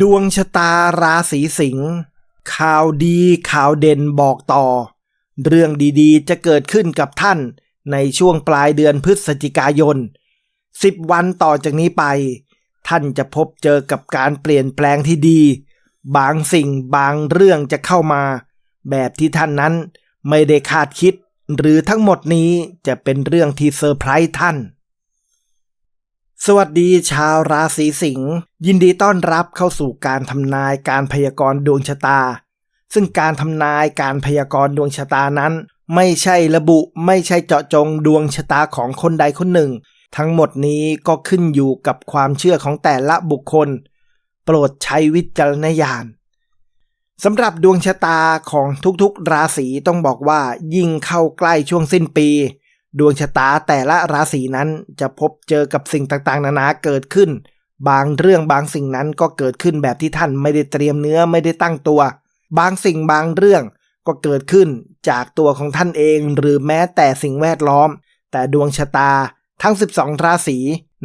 ดวงชะตาราศีสิงห์ข่าวดีข่าวเด่นบอกต่อ เรื่องดีๆ จะเกิดขึ้นกับท่านในช่วงปลายเดือนพฤศจิกายนสิบวันต่อจากนี้ไป ท่านจะพบเจอกับการเปลี่ยนแปลงที่ดี บางสิ่งบางเรื่องจะเข้ามา แบบที่ท่านนั้นไม่ได้คาดคิด หรือทั้งหมดนี้จะเป็นเรื่องที่เซอร์ไพรส์ท่าน สวัสดีชาวราศีสิงห์ยินดีต้อนรับเข้าสู่การทำนายการพยากรณ์ดวงชะตา ซึ่งการทำนายการพยากรณ์ดวงชะตานั้น ไม่ใช่ระบุไม่ใช่เจาะจงดวงชะตาของคนใดคนหนึ่ง ทั้งหมดนี้ก็ขึ้นอยู่กับความเชื่อของแต่ละบุคคล โปรดใช้วิจารณญาณสำหรับดวงชะตาของทุกๆ ราศีต้องบอกว่ายิ่งเข้าใกล้ช่วงสิ้นปี ดวงชะตาแต่ละราศีนั้นจะพบเจอกับสิ่งต่างๆ นานาเกิดขึ้น บางเรื่องบางสิ่งนั้นก็เกิดขึ้นแบบที่ท่านไม่ได้เตรียมเนื้อไม่ได้ตั้งตัว บางสิ่งบางเรื่องก็เกิดขึ้นจากตัวของท่านเองหรือแม้แต่สิ่งแวดล้อม แต่ดวงชะตาทั้ง 12 ราศี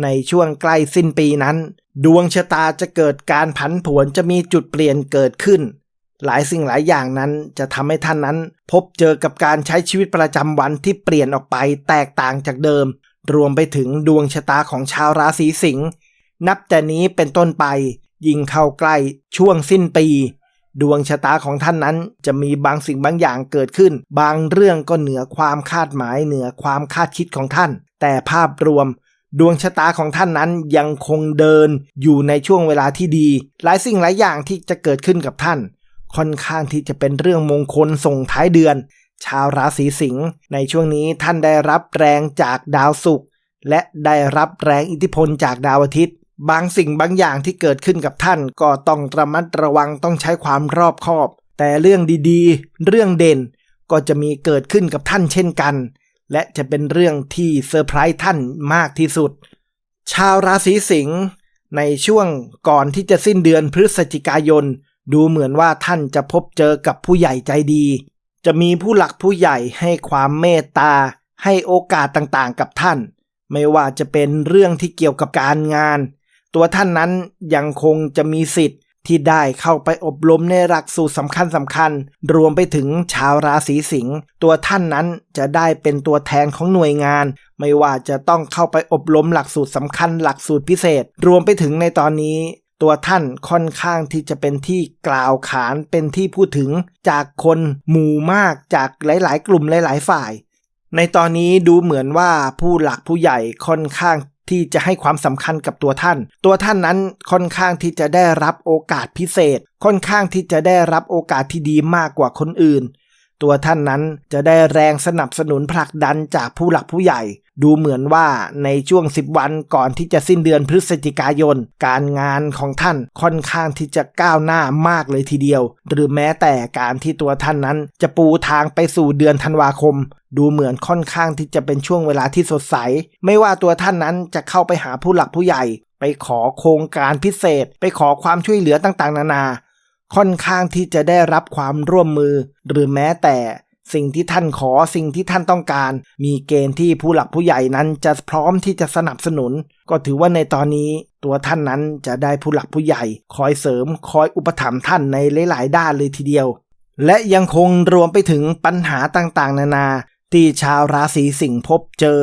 ในช่วงใกล้สิ้นปีนั้น ดวงชะตาจะเกิดการผันผวนจะมีจุดเปลี่ยนเกิดขึ้น หลายสิ่งหลายอย่างนั้นจะทำให้ท่านนั้น พบเจอกับการใช้ชีวิตประจำวันที่เปลี่ยนออกไปแตกต่างจากเดิม รวมไปถึงดวงชะตาของชาวราศีสิงห์นับแต่นี้เป็นต้นไป ยิ่งเข้าใกล้ช่วงสิ้นปี ดวงชะตาของท่านนั้นจะมีบางสิ่งบางอย่างเกิดขึ้น บางเรื่องก็เหนือความคาดหมายเหนือความคาดคิดของท่าน แต่ภาพรวมดวงชะตาของท่านนั้นยังคงเดินอยู่ในช่วงเวลาที่ดี หลายสิ่งหลายอย่างที่จะเกิดขึ้นกับท่าน ค่อนข้างที่จะเป็นเรื่องมงคลส่งท้ายเดือน ชาวราศีสิงห์ในช่วงนี้ท่านได้รับแรงจากดาวศุกร์และได้รับแรงอิทธิพลจากดาวอาทิตย์ บางสิ่งบางอย่างที่เกิดขึ้นกับท่านก็ต้องระมัดระวังต้องใช้ความรอบคอบ แต่เรื่องดีๆ เรื่องเด่นก็จะมีเกิดขึ้นกับท่านเช่นกัน และจะเป็นเรื่องที่เซอร์ไพรส์ท่านมากที่สุด ชาวราศีสิงห์ในช่วงก่อนที่จะสิ้นเดือนพฤศจิกายน ดูเหมือนว่าท่านจะพบเจอกับผู้ใหญ่ใจดี จะมีผู้หลักผู้ใหญ่ให้ความเมตตา ให้โอกาสต่างๆกับท่าน ไม่ว่าจะเป็นเรื่องที่เกี่ยวกับการงาน ตัวท่านนั้นยังคงจะมีสิทธิ์ที่ได้เข้าไปอบรมในหลักสูตรสำคัญสำคัญ รวมไปถึงชาวราศีสิงห์ตัวท่านนั้นจะได้เป็นตัวแทนของหน่วยงาน ไม่ว่าจะต้องเข้าไปอบรมหลักสูตรสำคัญหลักสูตรพิเศษ รวมไปถึงในตอนนี้ ตัวท่านค่อนข้างที่จะเป็นที่กล่าวขานเป็นที่พูดถึงจากคนหมู่มากจากหลาย ๆ กลุ่มหลาย ๆ ฝ่าย ในตอนนี้ดูเหมือนว่าผู้หลักผู้ใหญ่ค่อนข้างที่จะให้ความสำคัญกับตัวท่าน ตัวท่านนั้นค่อนข้างที่จะได้รับโอกาสพิเศษ ค่อนข้างที่จะได้รับโอกาสที่ดีมากกว่าคนอื่น ตัวท่านนั้นจะได้แรงสนับสนุนผลักดันจากผู้หลักผู้ใหญ่ ดูเหมือนว่าในช่วง 10 วันก่อนที่จะสิ้นเดือนพฤศจิกายน การงานของท่านค่อนข้างที่จะก้าวหน้ามากเลยทีเดียว หรือแม้แต่การที่ตัวท่านนั้นจะปูทางไปสู่เดือนธันวาคม ดูเหมือนค่อนข้างที่จะเป็นช่วงเวลาที่สดใส ไม่ว่าตัวท่านนั้นจะเข้าไปหาผู้หลักผู้ใหญ่ ไปขอโครงการพิเศษ ไปขอความช่วยเหลือต่างๆ นานา ค่อนข้างที่จะได้รับความร่วมมือ หรือแม้แต่สิ่งที่ท่านขอสิ่งที่ท่านต้องการ มีเกณฑ์ที่ผู้หลักผู้ใหญ่นั้นจะพร้อมที่จะสนับสนุน ก็ถือว่าในตอนนี้ตัวท่านนั้นจะได้ผู้หลักผู้ใหญ่ คอยเสริมคอยอุปถัมภ์ท่านในหลาย ๆ ด้านเลยทีเดียว และยังคงรวมไปถึงปัญหาต่างๆ นานาที่ชาวราศีสิงห์พบเจอ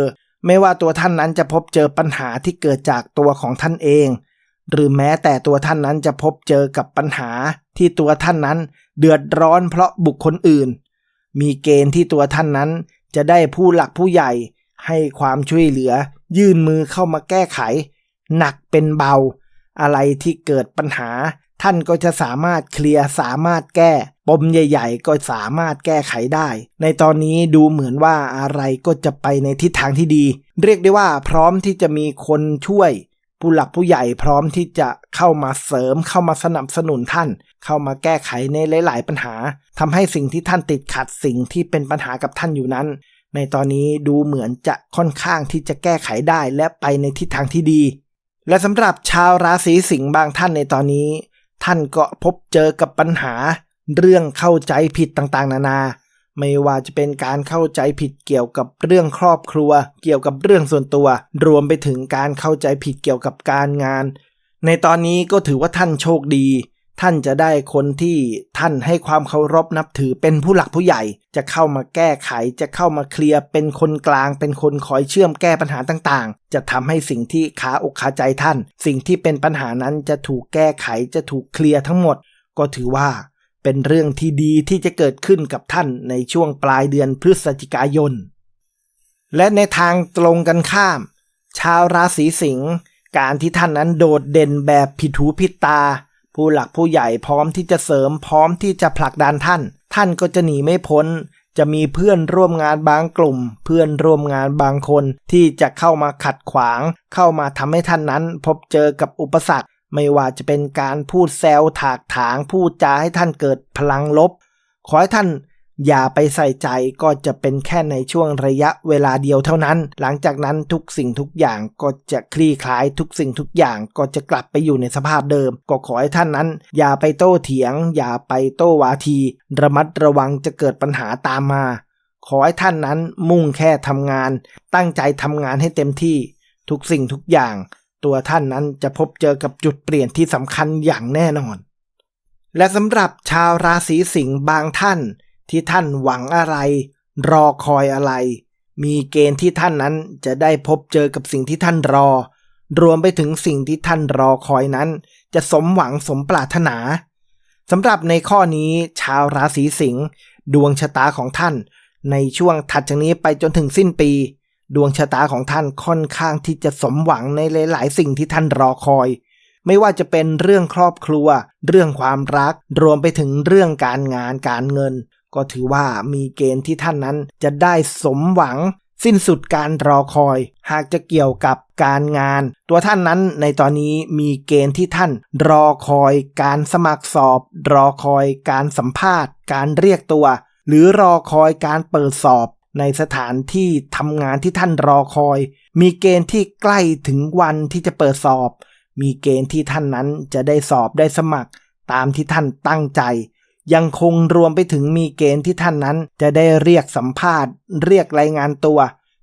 ไม่ว่าตัวท่านนั้นจะพบเจอปัญหาที่เกิดจากตัวของท่านเอง หรือแม้แต่ตัวท่านนั้นจะพบเจอกับปัญหาที่ตัวท่านนั้นเดือดร้อนเพราะบุคคลอื่น มีเกณฑ์ที่ตัวท่านนั้นจะได้ผู้หลักผู้ใหญ่ให้ความช่วยเหลือ ยื่นมือเข้ามาแก้ไข หนักเป็นเบา อะไรที่เกิดปัญหา ท่านก็จะสามารถเคลียร์สามารถแก้ ปมใหญ่ ๆ ก็สามารถแก้ไขได้ ในตอนนี้ดูเหมือนว่าอะไรก็จะไปในทิศทางที่ดี เรียกได้ว่าพร้อมที่จะมีคนช่วย ผู้หลักผู้ใหญ่พร้อมที่จะเข้ามาเสริมเข้ามาสนับสนุนท่าน เข้ามาแก้ไขในหลาย ๆ ปัญหาทำให้สิ่งที่ท่านติดขัดสิ่งที่เป็นปัญหากับท่านอยู่นั้น ในตอนนี้ดูเหมือนจะค่อนข้างที่จะแก้ไขได้และไปในทิศทางที่ดี และสำหรับชาวราศีสิงห์บางท่านในตอนนี้ ท่านก็พบเจอกับปัญหา เรื่องเข้าใจผิดต่างๆ นานา ไม่ว่าจะเป็นการเข้าใจผิดเกี่ยวกับเรื่องครอบครัว เกี่ยวกับเรื่องส่วนตัว รวมไปถึงการเข้าใจผิดเกี่ยวกับการงาน ในตอนนี้ก็ถือว่าท่านโชคดี ท่านจะได้คนที่ท่านให้ความเคารพนับถือเป็นผู้หลักผู้ใหญ่ จะเข้ามาแก้ไข จะเข้ามาเคลียร์เป็นคนกลาง เป็นคนคอยเชื่อมแก้ปัญหาต่างๆ จะทำให้สิ่งที่ขาอกขาใจท่าน สิ่งที่เป็นปัญหานั้นจะถูกแก้ไขจะถูกเคลียร์ทั้งหมด ก็ถือว่า เป็นเรื่องที่ดีที่จะเกิดขึ้นกับท่านในช่วงปลายเดือนพฤศจิกายน และในทางตรงกันข้าม ชาวราศีสิงห์การที่ท่านนั้นโดดเด่นแบบผิดหูผิดตา ผู้หลักผู้ใหญ่พร้อมที่จะเสริมพร้อมที่จะผลักดันท่าน ท่านก็จะหนีไม่พ้น จะมีเพื่อนร่วมงานบางกลุ่ม เพื่อนร่วมงานบางคนที่จะเข้ามาขัดขวาง เข้ามาทำให้ท่านนั้นพบเจอกับอุปสรรค ไม่ว่าจะเป็นการพูดแซวถากถางพูดจาให้ท่านเกิดพลังลบ ขอให้ท่านอย่าไปใส่ใจก็จะเป็นแค่ในช่วงระยะเวลาเดียวเท่านั้น หลังจากนั้นทุกสิ่งทุกอย่างก็จะคลี่คลายทุกสิ่งทุกอย่างก็จะกลับไปอยู่ในสภาพเดิม ก็ขอให้ท่านนั้น อย่าไปโต้เถียง อย่าไปโต้วาที ระมัดระวังจะเกิดปัญหาตามมา ขอให้ท่านนั้นมุ่งแค่ทำงาน ตั้งใจทำงานให้เต็มที่ ทุกสิ่งทุกอย่าง ตัวท่านนั้นจะพบเจอกับจุดเปลี่ยนที่สำคัญอย่างแน่นอน และสำหรับชาวราศีสิงห์บางท่านที่ท่านหวังอะไร รอคอยอะไร มีเกณฑ์ที่ท่านนั้นจะได้พบเจอกับสิ่งที่ท่านรอ รวมไปถึงสิ่งที่ท่านรอคอยนั้น จะสมหวังสมปรารถนาสำหรับในข้อนี้ชาวราศีสิงห์ดวงชะตาของท่าน ในช่วงถัดจากนี้ไปจนถึงสิ้นปี ดวงชะตาของท่านค่อนข้างที่จะสมหวังในหลายๆ สิ่งที่ท่านรอคอย ไม่ว่าจะเป็นเรื่องครอบครัว เรื่องความรัก รวมไปถึงเรื่องการงานการเงิน ก็ถือว่ามีเกณฑ์ที่ท่านนั้นจะได้สมหวัง สิ้นสุดการรอคอย หากจะเกี่ยวกับการงาน ตัวท่านนั้นในตอนนี้มีเกณฑ์ที่ท่าน รอคอย การสมัครสอบ รอคอย การสัมภาษณ์ การเรียกตัว หรือรอคอยการเปิดสอบ ในสถานที่ทำงานที่ท่านรอคอย มีเกณฑ์ที่ใกล้ถึงวันที่จะเปิดสอบ มีเกณฑ์ที่ท่านนั้นจะได้สอบได้สมัคร ตามที่ท่านตั้งใจ ยังคงรวมไปถึงมีเกณฑ์ที่ท่านนั้นจะได้เรียกสัมภาษณ์ เรียกรายงานตัว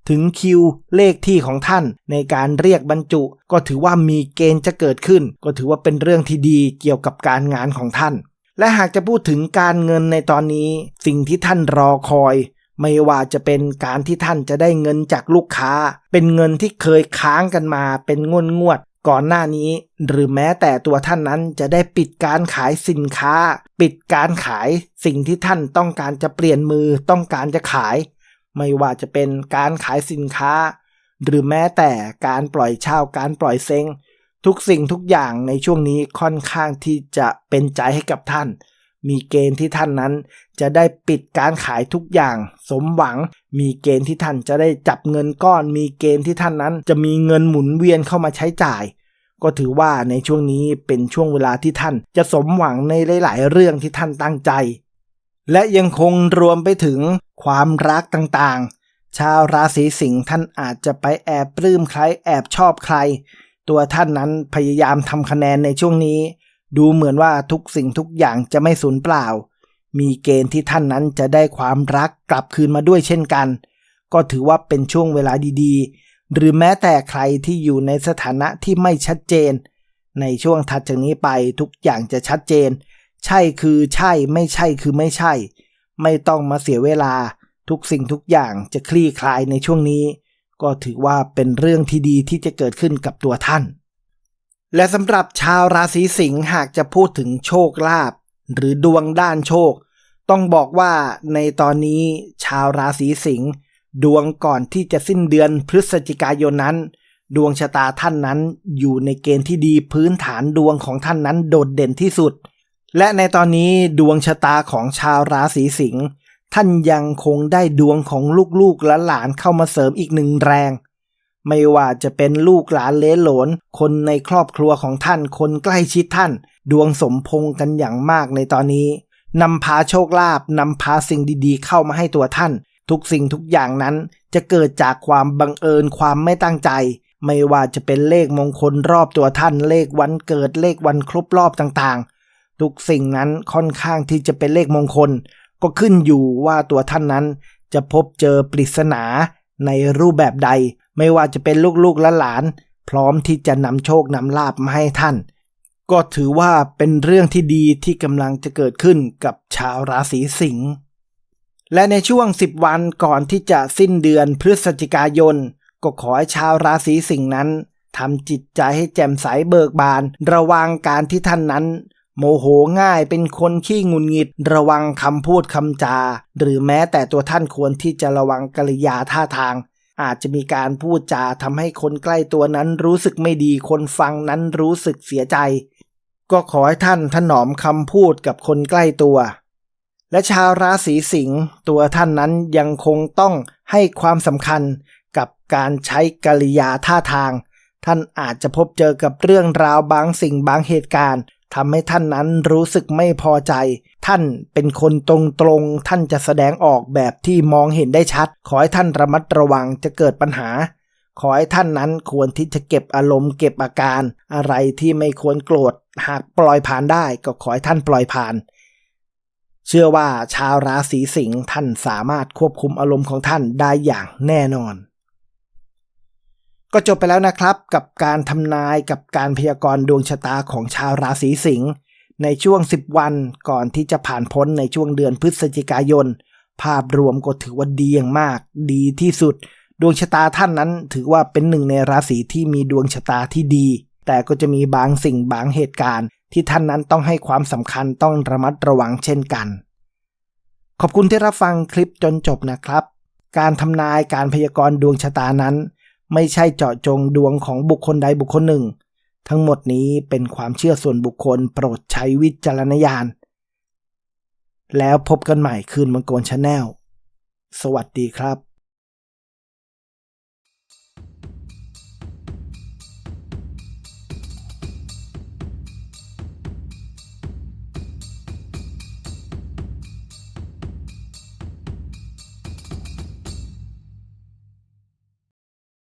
ถึงคิวเลขที่ของท่านในการเรียกบรรจุ ก็ถือว่ามีเกณฑ์จะเกิดขึ้น ก็ถือว่าเป็นเรื่องที่ดีเกี่ยวกับการงานของท่าน และหากจะพูดถึงการเงินในตอนนี้ สิ่งที่ท่านรอคอย ไม่ว่าจะเป็นการที่ท่านจะได้เงินจากลูกค้า เป็นเงินที่เคยค้างกันมาเป็นงวดงวดก่อนหน้านี้ หรือแม้แต่ตัวท่านนั้นจะได้ปิดการขายสินค้า ปิดการขายสิ่งที่ท่านต้องการจะเปลี่ยนมือต้องการจะขาย ไม่ว่าจะเป็นการขายสินค้า หรือแม้แต่การปล่อยเช่าการปล่อยเซ็งทุกสิ่งทุกอย่างในช่วงนี้ค่อนข้างที่จะเป็นใจให้กับท่าน มีเกณฑ์ที่ท่านนั้น จะได้ปิดการขายทุกอย่าง สมหวัง มีเกณฑ์ที่ท่านจะได้จับเงินก้อน มีเกณฑ์ที่ท่านนั้น จะมีเงินหมุนเวียนเข้ามาใช้จ่าย ก็ถือว่าในช่วงนี้เป็นช่วงเวลาที่ท่าน จะสมหวังในหลาย ๆ เรื่องที่ท่านตั้งใจ และยังคงรวมไปถึงความรักต่างๆ ชาวราศีสิงห์ท่านอาจจะไปแอบปลื้มใครแอบชอบใคร ตัวท่านนั้นพยายามทำคะแนนในช่วงนี้ ดูเหมือนว่าทุกสิ่งทุกอย่างจะไม่สูญเปล่า มีเกณฑ์ที่ท่านนั้นจะได้ความรักกลับคืนมาด้วยเช่นกัน ก็ถือว่าเป็นช่วงเวลาดีๆ หรือแม้แต่ใครที่อยู่ในสถานะที่ไม่ชัดเจน ในช่วงถัดจากนี้ไปทุกอย่างจะชัดเจน ใช่คือใช่ไม่ใช่คือไม่ใช่ ไม่ต้องมาเสียเวลา ทุกสิ่งทุกอย่างจะคลี่คลายในช่วงนี้ ก็ถือว่าเป็นเรื่องที่ดีที่จะเกิดขึ้นกับตัวท่าน และสำหรับชาวราศีสิงห์หากจะพูดถึงโชคลาภหรือดวงด้านโชค ต้องบอกว่าในตอนนี้ชาวราศีสิงห์ดวงก่อนที่จะสิ้นเดือนพฤศจิกายนนั้น ดวงชะตาท่านนั้นอยู่ในเกณฑ์ที่ดีพื้นฐานดวงของท่านนั้นโดดเด่นที่สุด และในตอนนี้ดวงชะตาของชาวราศีสิงห์ท่านยังคงได้ดวงของลูกๆและหลานเข้ามาเสริมอีกหนึ่งแรง ไม่ว่าจะเป็นลูกหลานเลหลน คนในครอบครัวของท่าน คนใกล้ชิดท่าน ดวงสมพงกันอย่างมากในตอนนี้นำพาโชคลาภนำพาสิ่งดีๆ เข้ามาให้ตัวท่าน ทุกสิ่งทุกอย่างนั้นจะเกิดจากความบังเอิญความไม่ตั้งใจ ไม่ว่าจะเป็นเลขมงคลรอบตัวท่าน เลขวันเกิดเลขวันครบรอบต่างๆ ทุกสิ่งนั้นค่อนข้างที่จะเป็นเลขมงคล ก็ขึ้นอยู่ว่าตัวท่านนั้น จะพบเจอปริศนาในรูปแบบใด ไม่ว่าจะเป็นลูกๆและหลาน พร้อมที่จะนำโชคนำลาบมาให้ท่าน ก็ถือว่าเป็นเรื่องที่ดีที่กำลังจะเกิดขึ้นกับชาวราศีสิงห์และในช่วง 10 วันก่อนที่จะสิ้นเดือนพฤศจิกายน ก็ขอให้ชาวราศีสิงห์นั้นทำจิตใจให้แจ่มใสเบิกบาน ระวังการที่ท่านนั้น โมโหง่ายเป็นคนขี้งุนงิด ระวังคำพูดคำจา หรือแม้แต่ตัวท่านควรที่จะระวังกริยาท่าทาง อาจจะมีการพูดจาทำให้คนใกล้ตัวนั้นรู้สึกไม่ดีคนฟังนั้นรู้สึกเสียใจ ก็ขอให้ท่านถนอมคำพูดกับคนใกล้ตัว และชาวราศีสิงห์ตัวท่านนั้นยังคงต้องให้ความสำคัญกับการใช้กริยาท่าทาง ท่านอาจจะพบเจอกับเรื่องราวบางสิ่งบางเหตุการณ์ ทำให้ท่านนั้นรู้สึกไม่พอใจ ท่านเป็นคนตรงๆ ท่านจะแสดงออกแบบที่มองเห็นได้ชัด ขอให้ท่านระมัดระวังจะเกิดปัญหา ขอให้ท่านนั้นควรที่จะเก็บอารมณ์เก็บอาการ อะไรที่ไม่ควรโกรธ หากปล่อยผ่านได้ก็ขอให้ท่านปล่อยผ่าน เชื่อว่าชาวราศีสิงห์ท่านสามารถควบคุมอารมณ์ของท่านได้อย่างแน่นอน ก็จบไปแล้วนะครับ กับการทำนายกับการพยากรณ์ดวงชะตาของชาวราศีสิงห์ในช่วง 10 วันก่อนที่จะผ่านพ้นในช่วงเดือนพฤศจิกายน ภาพรวมก็ถือว่าดีอย่างมาก ดีที่สุด ดวงชะตาท่านนั้นถือว่าเป็นหนึ่งในราศีที่มีดวงชะตาที่ดี แต่ก็จะมีบางสิ่งบางเหตุการณ์ ที่ท่านนั้นต้องให้ความสำคัญต้องระมัดระวังเช่นกัน ขอบคุณที่รับฟังคลิปจนจบนะครับ การทำนายการพยากรณ์ดวงชะตานั้น ไม่ใช่เจาะจงดวงของบุคคลใดบุคคลหนึ่ง ทั้งหมดนี้เป็นความเชื่อส่วนบุคคลโปรดใช้วิจารณญาณ แล้วพบกันใหม่คืนมังกรชาแนลสวัสดีครับ